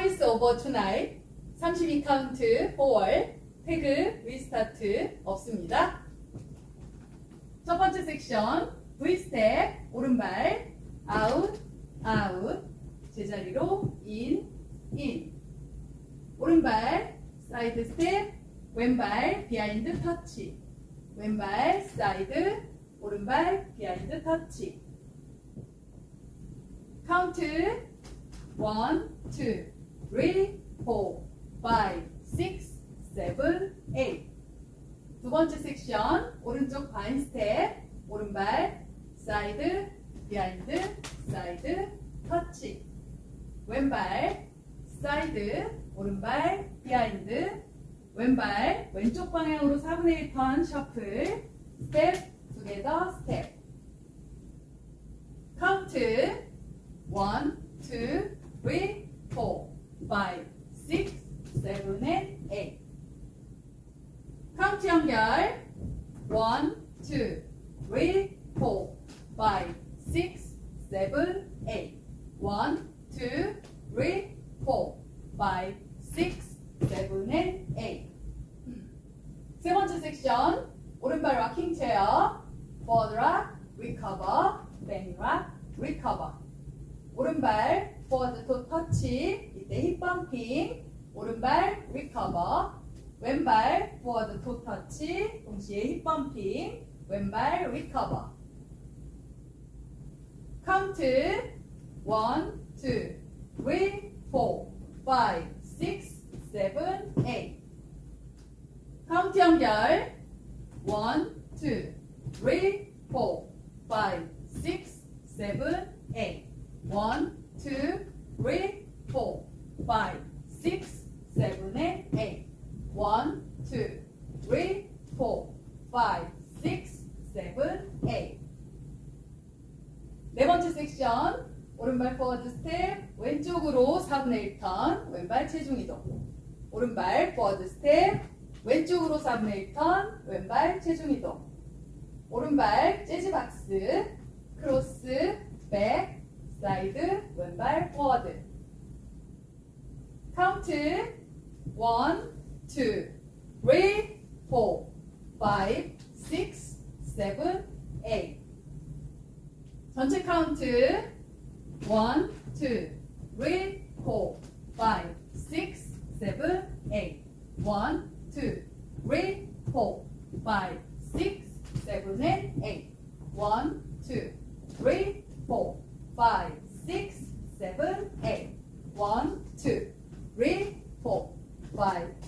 Party's over tonight. 32 카운트 4월 태그 리스타트 없습니다. 첫 번째 섹션 V 스텝 오른발 아웃 아웃 제자리로 인 인. 오른발 사이드 스텝 왼발 비하인드 터치 왼발 사이드 오른발 비하인드 터치 카운트 1, 2, 3, 4, 5, 6, 7, 8. 두 번째 섹션 오른쪽 바인 스텝 오른발 사이드 비하인드 사이드 터치. 왼발 사이드 오른발 비하인드. 왼발 왼쪽 방향으로 4분의 1턴 셔플. 스텝 투게더 스텝. 카운트 1, 2, 3, 4, 5, 6, 7, and 8 카운트 연결 1, 2, 3, 4, 5, 6, 7, 8 1, 2, 3, 4, 5, 6, 7, and 8 세 번째 섹션 오른발 락킹 체어 forward rock, recover, back rock, recover 오른발 forward toe 터치 이때 힙 범핑. 오른발 recover. 왼발 forward toe 터치 동시에 힙 범핑. 왼발 recover. 카운트 1, 2, 3, 4, 5, 6, 7, 8 카운트 연결. 1, 2, 3, 4, 5, 6, 7, 8 1, 2, 3, 4, 5, 6, 7, and 8 1, 2, 3, 4, 5, 6, 7, 8네 번째 섹션 오른발 포워드 스텝 왼쪽으로 4분의 1턴 왼발 체중 이동 오른발 포워드 스텝 왼쪽으로 4분의 1턴 왼발 체중 이동 오른발 재즈 박스 크로스 백 사이드 왼발 포워드 카운트 1, 2, 3, 4, 5, 6, 7, 8 전체 카운트 1, 2, 3, 4, 5, 6, 7, 8 1, 2, 3, 4, 5, 6, 7, and 8 1, 2, 3, Why?